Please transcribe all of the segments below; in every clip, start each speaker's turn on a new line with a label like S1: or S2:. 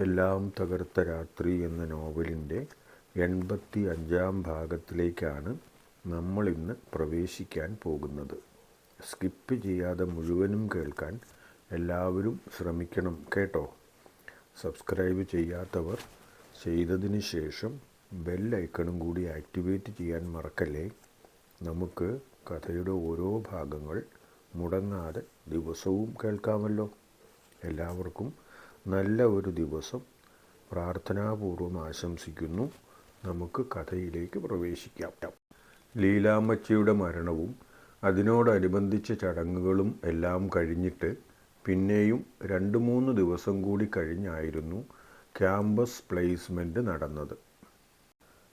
S1: എല്ലാം തകർത്ത രാത്രി എന്ന നോവലിന്റെ എൺപത്തി അഞ്ചാം ഭാഗത്തിലേക്കാണ് നമ്മളിന്ന് പ്രവേശിക്കാൻ പോകുന്നത്. സ്കിപ്പ് ചെയ്യാതെ മുഴുവനും കേൾക്കാൻ എല്ലാവരും ശ്രമിക്കണം കേട്ടോ. സബ്സ്ക്രൈബ് ചെയ്യാത്തവർ ചെയ്തതിന് ശേഷം ബെൽ ഐക്കണും കൂടി ആക്ടിവേറ്റ് ചെയ്യാൻ മറക്കല്ലേ? നമുക്ക് കഥയുടെ ഓരോ ഭാഗങ്ങൾ മുടങ്ങാതെ ദിവസവും കേൾക്കാമല്ലോ. എല്ലാവർക്കും നല്ല ഒരു ദിവസം പ്രാർത്ഥനാപൂർവം ആശംസിക്കുന്നു. നമുക്ക് കഥയിലേക്ക് പ്രവേശിക്കാം. ലീലാമ്മച്ചിയുടെ മരണവും അതിനോടനുബന്ധിച്ച ചടങ്ങുകളും എല്ലാം കഴിഞ്ഞിട്ട് പിന്നെയും രണ്ട് മൂന്ന് ദിവസം കൂടി കഴിഞ്ഞായിരുന്നു ക്യാമ്പസ് പ്ലേസ്മെന്റ് നടന്നത്.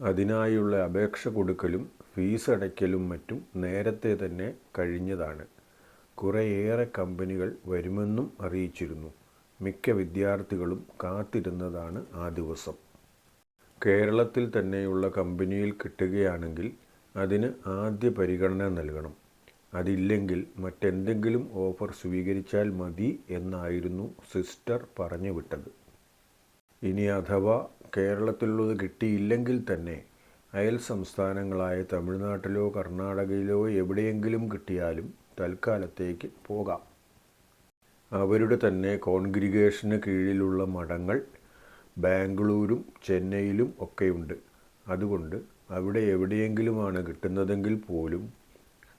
S1: അതിനായുള്ള അപേക്ഷ കൊടുക്കലും ഫീസ് അടയ്ക്കലും മറ്റും നേരത്തെ തന്നെ കഴിഞ്ഞതാണ്. കുറേയേറെ കമ്പനികൾ വരുമെന്നും അറിയിച്ചിരുന്നു. മിക്ക വിദ്യാർത്ഥികളും കാത്തിരുന്നതാണ് ആ ദിവസം. കേരളത്തിൽ തന്നെയുള്ള കമ്പനിയിൽ കിട്ടുകയാണെങ്കിൽ അതിന് ആദ്യ പരിഗണന നൽകണം. അതില്ലെങ്കിൽ മറ്റെന്തെങ്കിലും ഓഫർ സ്വീകരിച്ചാൽ മതി എന്നായിരുന്നു സിസ്റ്റർ പറഞ്ഞു വിട്ടത് ഇനി അഥവാ കേരളത്തിലുള്ളത് കിട്ടിയില്ലെങ്കിൽ തന്നെ അയൽ സംസ്ഥാനങ്ങളായ തമിഴ്നാട്ടിലോ കർണാടകയിലോ എവിടെയെങ്കിലും കിട്ടിയാലും തൽക്കാലത്തേക്ക് പോകാം. അവരുടെ തന്നെ കോൺഗ്രിഗേഷന് കീഴിലുള്ള മഠങ്ങൾ ബാംഗ്ലൂരും ചെന്നൈയിലും ഒക്കെയുണ്ട്. അതുകൊണ്ട് അവിടെ എവിടെയെങ്കിലുമാണ് കിട്ടുന്നതെങ്കിൽ പോലും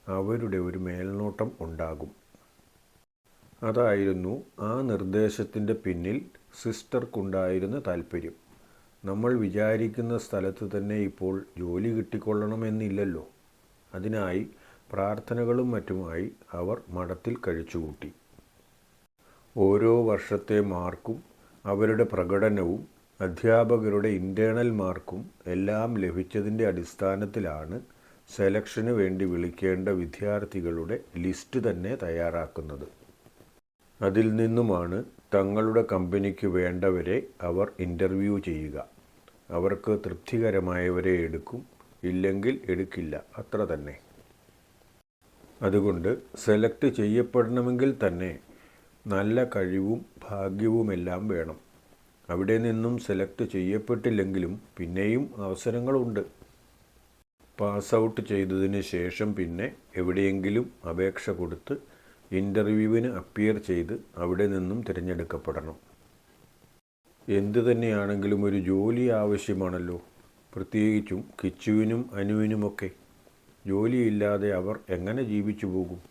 S1: അവരുടെ ഒരു മേൽനോട്ടം ഉണ്ടാകും. അതായിരുന്നു ആ നിർദ്ദേശത്തിന്റെ പിന്നിൽ സിസ്റ്റർക്കുണ്ടായിരുന്ന താല്പര്യം നമ്മൾ വിചാരിക്കുന്ന സ്ഥലത്ത് തന്നെ ഇപ്പോൾ ജോലി കിട്ടിക്കൊള്ളണമെന്നില്ലല്ലോ. അതിനായി പ്രാർത്ഥനകളും മറ്റുമായി അവർ മഠത്തിൽ കഴിച്ചുകൂട്ടി. ഓരോ വർഷത്തെ മാർക്കും അവരുടെ പ്രകടനവും അധ്യാപകരുടെ ഇന്റേണൽ മാർക്കും എല്ലാം ലഭിച്ചതിന്റെ അടിസ്ഥാനത്തിലാണ് സെലക്ഷന് വേണ്ടി വിളിക്കേണ്ട വിദ്യാർത്ഥികളുടെ ലിസ്റ്റ് തന്നെ തയ്യാറാക്കുന്നത്. അതിൽ നിന്നുമാണ് തങ്ങളുടെ കമ്പനിക്ക് വേണ്ടവരെ അവർ ഇന്റർവ്യൂ ചെയ്യുക. അവർക്ക് തൃപ്തികരമായവരെ എടുക്കും ഇല്ലെങ്കിൽ എടുക്കില്ല. അത്ര തന്നെ. അതുകൊണ്ട് സെലക്ട് ചെയ്യപ്പെടണമെങ്കിൽ തന്നെ നല്ല കഴിവും ഭാഗ്യവുമെല്ലാം വേണം. അവിടെ നിന്നും സെലക്ട് ചെയ്യപ്പെട്ടില്ലെങ്കിലും പിന്നെയും അവസരങ്ങളുണ്ട്. പാസ് ഔട്ട് ചെയ്തതിന് ശേഷം പിന്നെ എവിടെയെങ്കിലും അപേക്ഷ കൊടുത്ത് ഇന്റർവ്യൂവിന് അപ്പിയർ ചെയ്ത് അവിടെ നിന്നും തിരഞ്ഞെടുക്കപ്പെടണം. എന്തു തന്നെയാണെങ്കിലും ഒരു ജോലി ആവശ്യമാണല്ലോ. പ്രത്യേകിച്ചും കിച്ചുവിനും അനുവിനുമൊക്കെ. ജോലിയില്ലാതെ അവർ എങ്ങനെ ജീവിച്ചു പോകും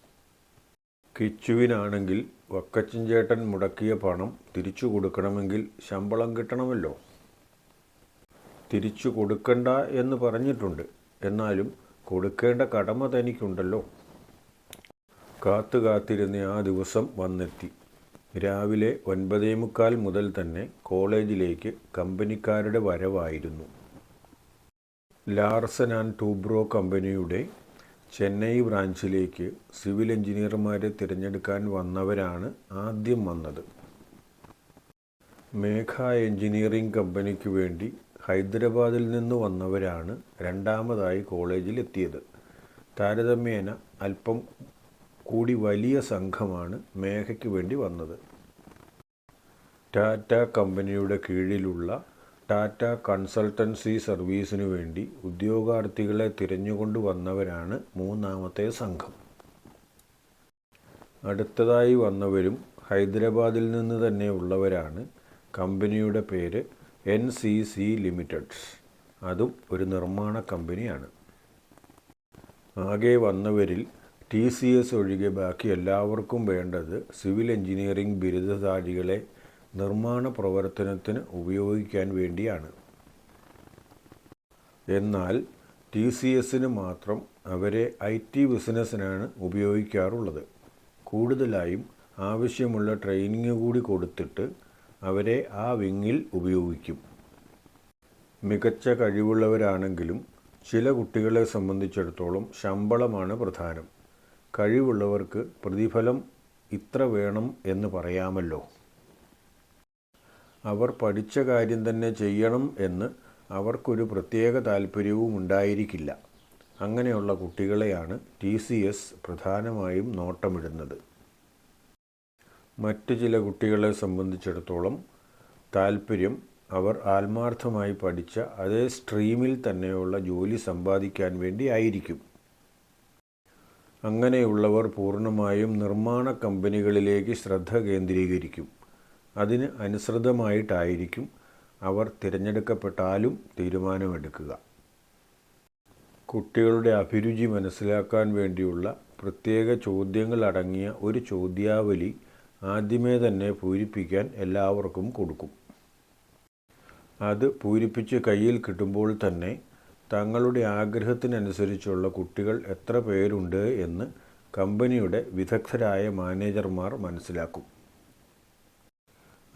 S1: കിച്ചുവിനാണെങ്കിൽ വക്കച്ചൻ ചേട്ടൻ മുടക്കിയ പണം തിരിച്ചു കൊടുക്കണമെങ്കിൽ ശമ്പളം കിട്ടണമല്ലോ. തിരിച്ചു കൊടുക്കണ്ട എന്ന് പറഞ്ഞിട്ടുണ്ട്. എന്നാലും കൊടുക്കേണ്ട കടമ തനിക്കുണ്ടല്ലോ. കാത്തു കാത്തിരുന്ന ആ ദിവസം വന്നെത്തി. രാവിലെ ഒൻപതേ മുക്കാൽ മുതൽ തന്നെ കോളേജിലേക്ക് കമ്പനിക്കാരുടെ വരവായിരുന്നു. ലാർസൻ ആൻഡ് ടൂബ്രോ കമ്പനിയുടെ ചെന്നൈ ബ്രാഞ്ചിലേക്ക് സിവിൽ എഞ്ചിനീയർമാരെ തിരഞ്ഞെടുക്കാൻ വന്നവരാണ് ആദ്യം വന്നത്. മേഘ എഞ്ചിനീയറിംഗ് കമ്പനിക്ക് വേണ്ടി ഹൈദരാബാദിൽ നിന്ന് വന്നവരാണ് രണ്ടാമതായി കോളേജിൽ എത്തിയത്. താരതമ്യേന അല്പം കൂടി വലിയ സംഘമാണ് മേഘയ്ക്ക് വേണ്ടി വന്നത്. ടാറ്റ കമ്പനിയുടെ കീഴിലുള്ള ടാറ്റ കൺസൾട്ടൻസി സർവീസിനു വേണ്ടി ഉദ്യോഗാർത്ഥികളെ തിരഞ്ഞുകൊണ്ട് വന്നവരാണ് മൂന്നാമത്തെ സംഘം. അടുത്തതായി വന്നവരും ഹൈദരാബാദിൽ നിന്ന് തന്നെ ഉള്ളവരാണ്. കമ്പനിയുടെ പേര് എൻ സി സി ലിമിറ്റഡ്സ്. അതും ഒരു നിർമ്മാണ കമ്പനിയാണ്. ആകെ വന്നവരിൽ ടി സി എസ് ഒഴികെ ബാക്കി എല്ലാവർക്കും വേണ്ടത് സിവിൽ എഞ്ചിനീയറിംഗ് ബിരുദധാരികളെ നിർമ്മാണ പ്രവർത്തനത്തിന് ഉപയോഗിക്കാൻ വേണ്ടിയാണ്. എന്നാൽ ടി സി എസിന് മാത്രം അവരെ ഐ ടി ബിസിനസ്സിനാണ് ഉപയോഗിക്കാറുള്ളത്. കൂടുതലായും ആവശ്യമുള്ള ട്രെയിനിങ് കൂടി കൊടുത്തിട്ട് അവരെ ആ വിങ്ങിൽ ഉപയോഗിക്കും. മികച്ച കഴിവുള്ളവരാണെങ്കിലും ചില കുട്ടികളെ സംബന്ധിച്ചിടത്തോളം ശമ്പളമാണ് പ്രധാനം. കഴിവുള്ളവർക്ക് പ്രതിഫലം ഇത്ര വേണം എന്ന് പറയാമല്ലോ. അവർ പഠിച്ച കാര്യം തന്നെ ചെയ്യണം എന്ന് അവർക്കൊരു പ്രത്യേക താല്പര്യവും ഉണ്ടായിരിക്കില്ല. അങ്ങനെയുള്ള കുട്ടികളെയാണ് ടി സി എസ് പ്രധാനമായും നോട്ടമിടുന്നത്. മറ്റു ചില കുട്ടികളെ സംബന്ധിച്ചിടത്തോളം താല്പര്യം അവർ ആത്മാർത്ഥമായി പഠിച്ച അതേ സ്ട്രീമിൽ തന്നെയുള്ള ജോലി സമ്പാദിക്കാൻ വേണ്ടി ആയിരിക്കും. അങ്ങനെയുള്ളവർ പൂർണമായും നിർമ്മാണ കമ്പനികളിലേക്ക് ശ്രദ്ധ കേന്ദ്രീകരിക്കും. അതിന് അനുസൃതമായിട്ടായിരിക്കും അവർ തിരഞ്ഞെടുക്കപ്പെട്ടാലും തീരുമാനമെടുക്കുക. കുട്ടികളുടെ അഭിരുചി മനസ്സിലാക്കാൻ വേണ്ടിയുള്ള പ്രത്യേക ചോദ്യങ്ങൾ അടങ്ങിയ ഒരു ചോദ്യാവലി ആദ്യമേ തന്നെ പൂരിപ്പിക്കാൻ എല്ലാവർക്കും കൊടുക്കും. അത് പൂരിപ്പിച്ച് കയ്യിൽ കിട്ടുമ്പോൾ തന്നെ തങ്ങളുടെ ആഗ്രഹത്തിനനുസരിച്ചുള്ള കുട്ടികൾ എത്ര പേരുണ്ട് എന്ന് കമ്പനിയുടെ വിദഗ്ധരായ മാനേജർമാർ മനസ്സിലാക്കും.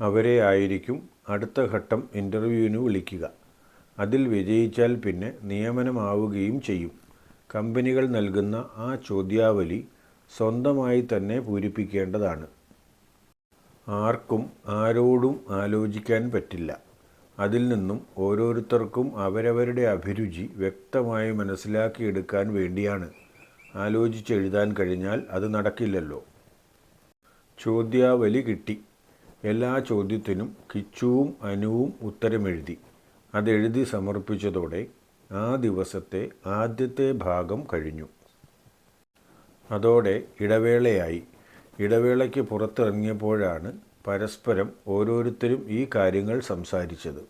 S1: അവരെ ആയിരിക്കും അടുത്ത ഘട്ടം ഇന്റർവ്യൂവിന് വിളിക്കുക. അതിൽ വിജയിച്ചാൽ പിന്നെ നിയമനമാവുകയും ചെയ്യും. കമ്പനികൾ നൽകുന്ന ആ ചോദ്യാവലി സ്വന്തമായി തന്നെ പൂരിപ്പിക്കേണ്ടതാണ്. ആർക്കും ആരോടും ആലോചിക്കാൻ പറ്റില്ല. അതിൽ നിന്നും ഓരോരുത്തർക്കും അവരവരുടെ അഭിരുചി വ്യക്തമായി മനസ്സിലാക്കിയെടുക്കാൻ വേണ്ടിയാണ്. ആലോചിച്ചെഴുതാൻ കഴിഞ്ഞാൽ അത് നടക്കില്ലല്ലോ. ചോദ്യാവലി കിട്ടി. എല്ലാ ചോദ്യത്തിനും കിച്ചുവും അനുവും ഉത്തരമെഴുതി. അതെഴുതി സമർപ്പിച്ചതോടെ ആ ദിവസത്തെ ആദ്യത്തെ ഭാഗം കഴിഞ്ഞു. അതോടെ ഇടവേളയായി. ഇടവേളയ്ക്ക് പുറത്തിറങ്ങിയപ്പോഴാണ് പരസ്പരം ഓരോരുത്തരും ഈ കാര്യങ്ങൾ സംസാരിച്ചത്.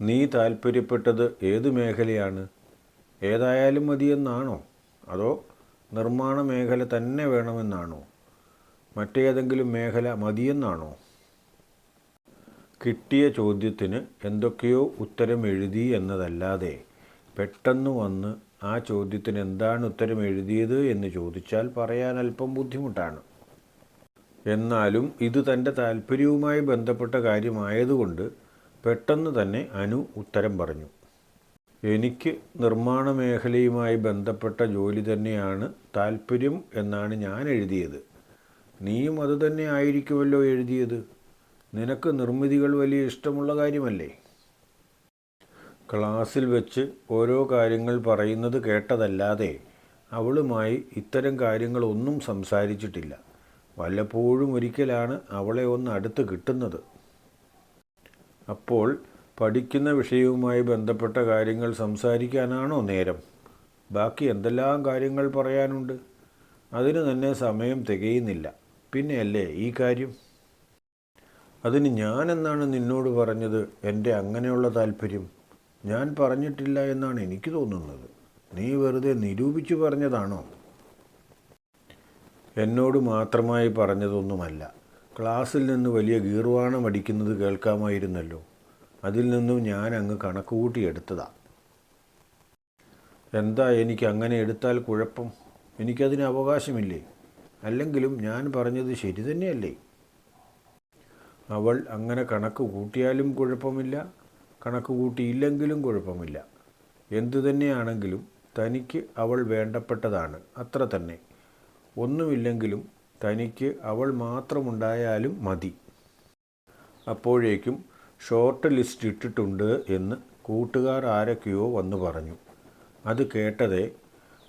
S1: നീ താൽപ്പര്യപ്പെട്ടത് ഏത് മേഖലയാണ്? ഏതായാലും മതിയെന്നാണോ? അതോ നിർമ്മാണ മേഖല തന്നെ വേണമെന്നാണോ? മറ്റേതെങ്കിലും മേഖല മതിയെന്നാണോ? കിട്ടിയ ചോദ്യത്തിന് എന്തൊക്കെയോ ഉത്തരം എഴുതി എന്നതല്ലാതെ പെട്ടെന്ന് വന്ന് ആ ചോദ്യത്തിന് എന്താണ് ഉത്തരം എഴുതിയത് എന്ന് ചോദിച്ചാൽ പറയാൻ അല്പം ബുദ്ധിമുട്ടാണ്. എന്നാലും ഇത് തന്റെ താല്പര്യവുമായി ബന്ധപ്പെട്ട കാര്യമായതുകൊണ്ട് പെട്ടെന്ന് തന്നെ അനു ഉത്തരം പറഞ്ഞു. എനിക്ക് നിർമ്മാണ മേഖലയുമായി ബന്ധപ്പെട്ട ജോലി തന്നെയാണ് താല്പര്യം എന്നാണ് ഞാൻ എഴുതിയത്. നീയും അതുതന്നെ ആയിരിക്കുമല്ലോ എഴുതിയത്. നിനക്ക് നിർമ്മിതികൾ വലിയ ഇഷ്ടമുള്ള കാര്യമല്ലേ? ക്ലാസ്സിൽ വെച്ച് ഓരോ കാര്യങ്ങൾ പറയുന്നത് കേട്ടതല്ലാതെ അവളുമായി ഇത്തരം കാര്യങ്ങളൊന്നും സംസാരിച്ചിട്ടില്ല. വല്ലപ്പോഴും ഒരിക്കലാണ് അവളെ ഒന്ന് അടുത്ത് കിട്ടുന്നത്. അപ്പോൾ പഠിക്കുന്ന വിഷയവുമായി ബന്ധപ്പെട്ട കാര്യങ്ങൾ സംസാരിക്കാനാണോ നേരം? ബാക്കി എന്തെല്ലാം കാര്യങ്ങൾ പറയാനുണ്ട്? അതിന് തന്നെ സമയം തികയുന്നില്ല. പിന്നെയല്ലേ ഈ കാര്യം? അതിന് ഞാൻ എന്നാണ് നിന്നോട് പറഞ്ഞത്? എന്റെ അങ്ങനെയുള്ള താല്പര്യം ഞാൻ പറഞ്ഞിട്ടില്ല എന്നാണ് എനിക്ക് തോന്നുന്നത്. നീ വെറുതെ നിരൂപിച്ചു പറഞ്ഞതാണോ? എന്നോട് മാത്രമായി പറഞ്ഞതൊന്നുമല്ല. ക്ലാസ്സിൽ നിന്ന് വലിയ ഗീർവാണം അടിക്കുന്നത് കേൾക്കാമായിരുന്നല്ലോ. അതിൽ നിന്നും ഞാൻ അങ്ങ് കണക്ക് കൂട്ടിയെടുത്തതാ എന്താ എനിക്ക് അങ്ങനെ എടുത്താൽ കുഴപ്പം? എനിക്കതിന് അവകാശമില്ലേ? അല്ലെങ്കിലും ഞാൻ പറഞ്ഞത് ശരി തന്നെയല്ലേ? അവൾ അങ്ങനെ കണക്ക് കൂട്ടിയാലും കുഴപ്പമില്ല കണക്ക് കൂട്ടിയില്ലെങ്കിലും കുഴപ്പമില്ല. എന്തു തന്നെയാണെങ്കിലും തനിക്ക് അവൾ വേണ്ടപ്പെട്ടതാണ് അത്ര തന്നെ. ഒന്നുമില്ലെങ്കിലും തനിക്ക് അവൾ മാത്രമുണ്ടായാലും മതി. അപ്പോഴേക്കും ഷോർട്ട് ലിസ്റ്റ് ഇട്ടിട്ടുണ്ട് എന്ന് കൂട്ടുകാർ ആരൊക്കെയോ വന്നു പറഞ്ഞു. അത് കേട്ടതേ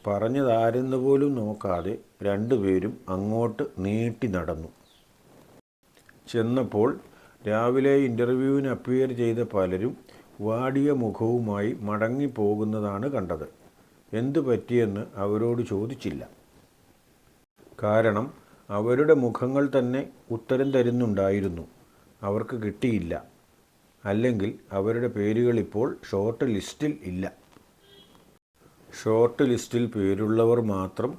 S1: പറഞ്ഞതാരെന്ന് പോലും നോക്കാതെ രണ്ടുപേരും അങ്ങോട്ട് നീട്ടി നടന്നു. ചെന്നപ്പോൾ രാവിലെ ഇന്റർവ്യൂവിന് അപ്പിയർ ചെയ്ത പലരും വാടിയ മുഖവുമായി മടങ്ങിപ്പോകുന്നതാണ് കണ്ടത്. എന്തു പറ്റിയെന്ന് അവരോട് ചോദിച്ചില്ല. കാരണം അവരുടെ മുഖങ്ങൾ തന്നെ ഉത്തരം തരുന്നുണ്ടായിരുന്നു. അവർക്ക് കിട്ടിയില്ല. അല്ലെങ്കിൽ അവരുടെ പേരുകൾ ഇപ്പോൾ ഷോർട്ട് ലിസ്റ്റിൽ ഇല്ല. ഷോർട്ട് ലിസ്റ്റിൽ പേരുള്ളവർ മാത്രം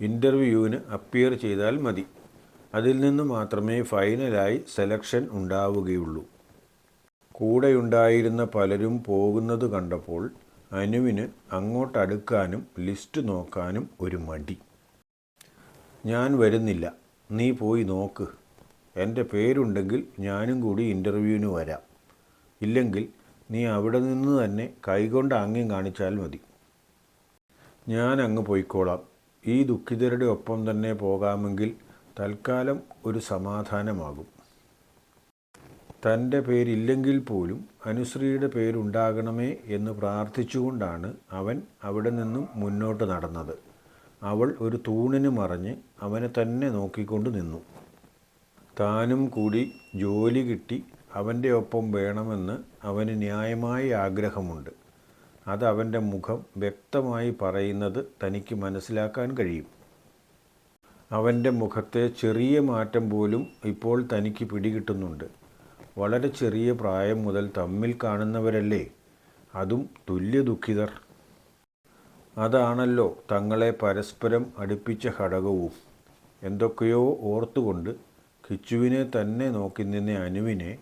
S1: ഇന്റർവ്യൂവിന് അപ്പിയർ ചെയ്താൽ മതി. അതിൽ നിന്ന് മാത്രമേ ഫൈനലായി സെലക്ഷൻ ഉണ്ടാവുകയുള്ളൂ. കൂടെയുണ്ടായിരുന്ന പലരും പോകുന്നത് കണ്ടപ്പോൾ അനുവിന് അങ്ങോട്ടടുക്കാനും ലിസ്റ്റ് നോക്കാനും ഒരു മടി. ഞാൻ വരുന്നില്ല. നീ പോയി നോക്ക്. എന്റെ പേരുണ്ടെങ്കിൽ ഞാനും കൂടി ഇന്റർവ്യൂവിന് വരാം. ഇല്ലെങ്കിൽ നീ അവിടെ നിന്ന് തന്നെ കൈകൊണ്ട് ആംഗ്യം കാണിച്ചാൽ മതി. ഞാൻ അങ്ങ് പോയിക്കോളാം. ഈ ദുഃഖിതരുടെ ഒപ്പം തന്നെ പോകാമെങ്കിൽ തൽക്കാലം ഒരു സമാധാനമാകും. തന്റെ പേരില്ലെങ്കിൽ പോലും അനുശ്രീയുടെ പേരുണ്ടാകണമേ എന്ന് പ്രാർത്ഥിച്ചുകൊണ്ടാണ് അവൻ അവിടെ നിന്നും മുന്നോട്ട് നടന്നത്. അവൾ ഒരു തൂണിന് മറഞ്ഞ് അവനെ തന്നെ നോക്കിക്കൊണ്ട് നിന്നു. താനും കൂടി ജോലി കിട്ടി അവന്റെ ഒപ്പം വേണമെന്ന് അവന് ന്യായമായ ആഗ്രഹമുണ്ട്. അത് അവന്റെ മുഖം വ്യക്തമായി പറയുന്നത് തനിക്ക് മനസ്സിലാക്കാൻ കഴിയും. അവന്റെ മുഖത്തെ ചെറിയ മാറ്റം പോലും ഇപ്പോൾ തനിക്ക് പിടികിട്ടുന്നുണ്ട്. വളരെ ചെറിയ പ്രായം മുതൽ തമ്മിൽ കാണുന്നവരല്ലേ? അതും തുല്യ ദുഃഖിതർ അതാണല്ലോ തങ്ങളെ പരസ്പരം അടുപ്പിച്ച ഘടകവും. എന്തൊക്കെയോ ഓർത്തുകൊണ്ട് കിച്ചുവിനെ തന്നെ നോക്കി നിന്ന അനുവിനെ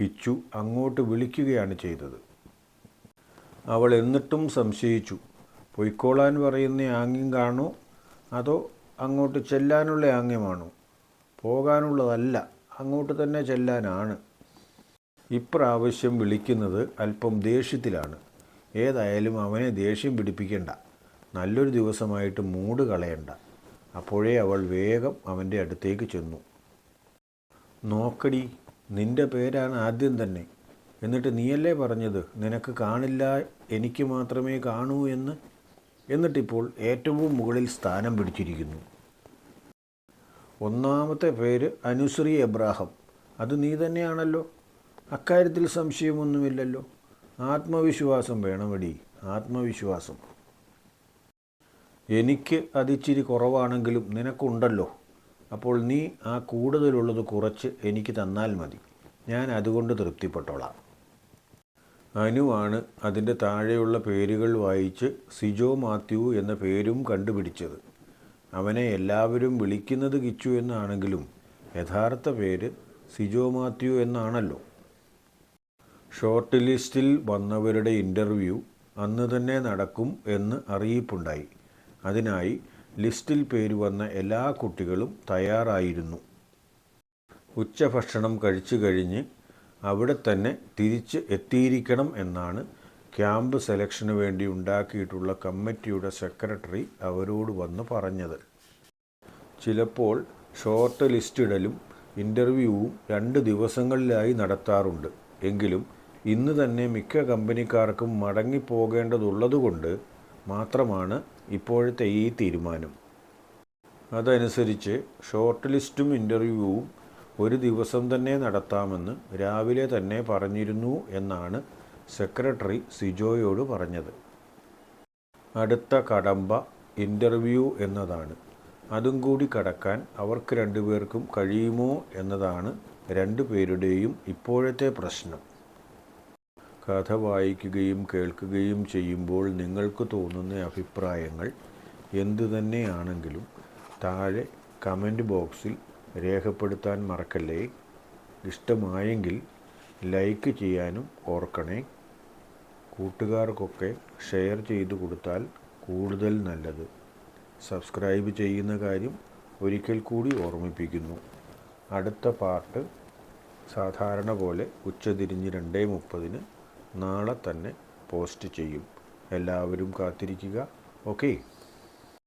S1: കിച്ചു അങ്ങോട്ട് വിളിക്കുകയാണ് ചെയ്തത്. അവൾ എന്നിട്ടും സംശയിച്ചു. പൊയ്ക്കോളാൻ പറയുന്ന ആംഗ്യം കാണോ അതോ അങ്ങോട്ട് ചെല്ലാനുള്ള ആംഗ്യമാണോ പോകാനുള്ളതല്ല അങ്ങോട്ട് തന്നെ ചെല്ലാനാണ്. ഇപ്രാവശ്യം വിളിക്കുന്നത് അല്പം ദേഷ്യത്തിലാണ്. ഏതായാലും അവനെ ദേഷ്യം പിടിപ്പിക്കണ്ട. നല്ലൊരു ദിവസമായിട്ട് മൂട് കളയണ്ട. അപ്പോഴേ അവൾ വേഗം അവന്റെ അടുത്തേക്ക് ചെന്നു. നോക്കടി നിന്റെ പേരാണ് ആദ്യം തന്നെ. എന്നിട്ട് നീയല്ലേ പറഞ്ഞത് നിനക്ക് കാണില്ല എനിക്ക് മാത്രമേ കാണൂ എന്ന്? എന്നിട്ടിപ്പോൾ ഏറ്റവും മുകളിൽ സ്ഥാനം പിടിച്ചിരിക്കുന്നു. ഒന്നാമത്തെ പേര് അനുശ്രീ എബ്രാഹം. അത് നീ തന്നെയാണല്ലോ. അക്കാര്യത്തിൽ സംശയമൊന്നുമില്ലല്ലോ. ആത്മവിശ്വാസം വേണമടി ആത്മവിശ്വാസം. എനിക്ക് അതിച്ചിരി കുറവാണെങ്കിലും നിനക്കുണ്ടല്ലോ. അപ്പോൾ നീ ആ കൂടുതലുള്ളത് കുറച്ച് എനിക്ക് തന്നാൽ മതി. ഞാൻ അതുകൊണ്ട് തൃപ്തിപ്പെട്ടോളാം. അനുവാണ് അതിന്റെ താഴെയുള്ള പേരുകൾ വായിച്ച് സിജോ മാത്യു എന്ന പേരും കണ്ടുപിടിച്ചത്. അവനെ എല്ലാവരും വിളിക്കുന്നത് കിച്ചു എന്നാണെങ്കിലും യഥാർത്ഥ പേര് സിജോ മാത്യു എന്നാണല്ലോ. ഷോർട്ട് ലിസ്റ്റിൽ വന്നവരുടെ ഇന്റർവ്യൂ അന്ന് തന്നെ നടക്കും എന്ന് അറിയിപ്പുണ്ടായി. അതിനായി ലിസ്റ്റിൽ പേര് വന്ന എല്ലാ കുട്ടികളും തയ്യാറായിരുന്നു. ഉച്ചഭക്ഷണം കഴിച്ചു കഴിഞ്ഞ് അവിടെ തന്നെ തിരിച്ച് എത്തിയിരിക്കണം എന്നാണ് ക്യാമ്പ് സെലക്ഷന് വേണ്ടി ഉണ്ടാക്കിയിട്ടുള്ള കമ്മിറ്റിയുടെ സെക്രട്ടറി അവരോട് വന്ന് പറഞ്ഞത്. ചിലപ്പോൾ ഷോർട്ട് ലിസ്റ്റ് ഇടലും ഇന്റർവ്യൂവും രണ്ട് ദിവസങ്ങളിലായി നടത്താറുണ്ട്. എങ്കിലും ഇന്ന് തന്നെ മിക്ക കമ്പനിക്കാർക്കും മടങ്ങിപ്പോകേണ്ടതുള്ളതുകൊണ്ട് മാത്രമാണ് ഇപ്പോഴത്തെ ഈ തീരുമാനം. അതനുസരിച്ച് ഷോർട്ട് ലിസ്റ്റും ഇന്റർവ്യൂവും ഒരു ദിവസം തന്നെ നടത്താമെന്ന് രാവിലെ തന്നെ പറഞ്ഞിരുന്നു എന്നാണ് സെക്രട്ടറി സിജോയോട് പറഞ്ഞത്. അടുത്ത കടമ്പ ഇന്റർവ്യൂ എന്നതാണ്. അതും കൂടി കടക്കാൻ അവർക്ക് രണ്ടുപേർക്കും കഴിയുമോ എന്നതാണ് രണ്ടു പേരുടെയും ഇപ്പോഴത്തെ പ്രശ്നം. കഥ വായിക്കുകയും കേൾക്കുകയും ചെയ്യുമ്പോൾ നിങ്ങൾക്ക് തോന്നുന്ന അഭിപ്രായങ്ങൾ എന്തു തന്നെയാണെങ്കിലും താഴെ കമന്റ് ബോക്സിൽ രേഖപ്പെടുത്താൻ മറക്കല്ലേ? ഇഷ്ടമായെങ്കിൽ ലൈക്ക് ചെയ്യാനും ഓർക്കണേ. കൂട്ടുകാർക്കൊക്കെ ഷെയർ ചെയ്തു കൊടുത്താൽ കൂടുതൽ നല്ലത്. സബ്സ്ക്രൈബ് ചെയ്യുന്ന കാര്യം ഒരിക്കൽ കൂടി ഓർമ്മിപ്പിക്കുന്നു. അടുത്ത പാർട്ട് സാധാരണ പോലെ ഉച്ചതിരിഞ്ഞ് രണ്ടേ മുപ്പതിന് നാളെ തന്നെ പോസ്റ്റ് ചെയ്യും. എല്ലാവരും കാത്തിരിക്കുക. ഓക്കേ.